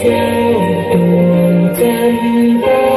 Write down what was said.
เจ้าดวงจันทร์